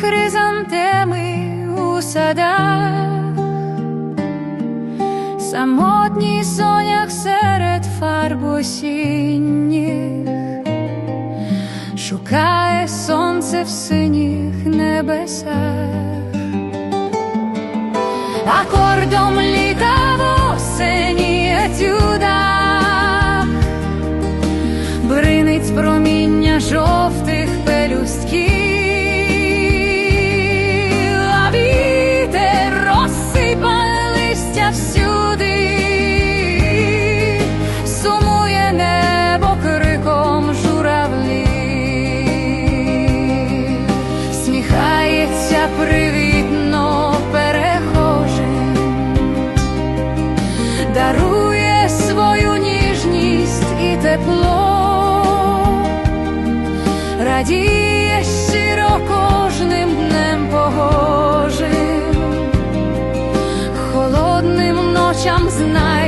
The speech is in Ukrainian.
хризантеми у садах, самотній сонях серед фарб осінніх, шукає сонце в синіх небесах, акордом літа в осені радіє щиро кожним днем погожим, холодним ночам знає.